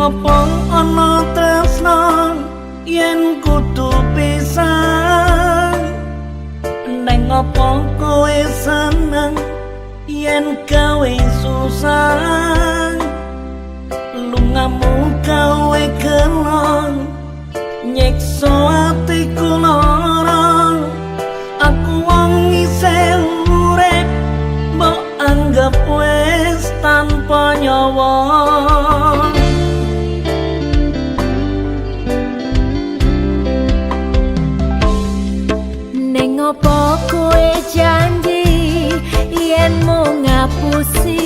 ngopo ana tresno yen kudu pisah neng ngopo kowe seneng yen gawe susah lungamu gawe ngapusi.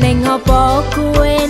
Neng opo kowe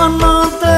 another